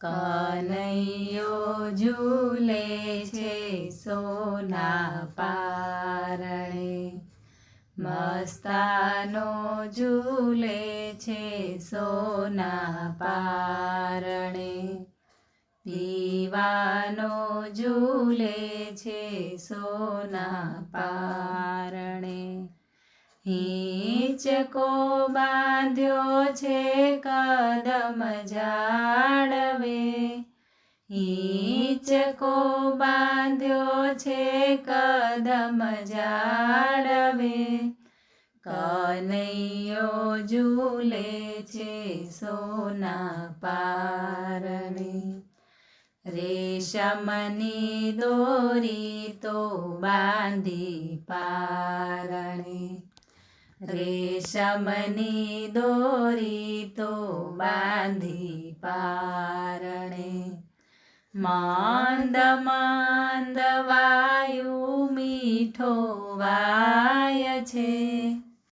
કનૈયો ઝૂલે છે સોના પારણે. મસ્તાનો ઝૂલે છે સોના પારણે. દીવાનો ઝૂલે છે સોના પારણે. હિંચકો બાંધ્યો છે કદમ ઝાડવે હિંચકો બાંધ્યો છે કદમ ઝાડવે કનૈયો ઝૂલે છે સોના પારણે. રેશમની દોરી તો બાંધી પારણે. રેશમની દોરી તો બાંધી પારણે. મંદ મંદ વાયુ મીઠો વાય છે.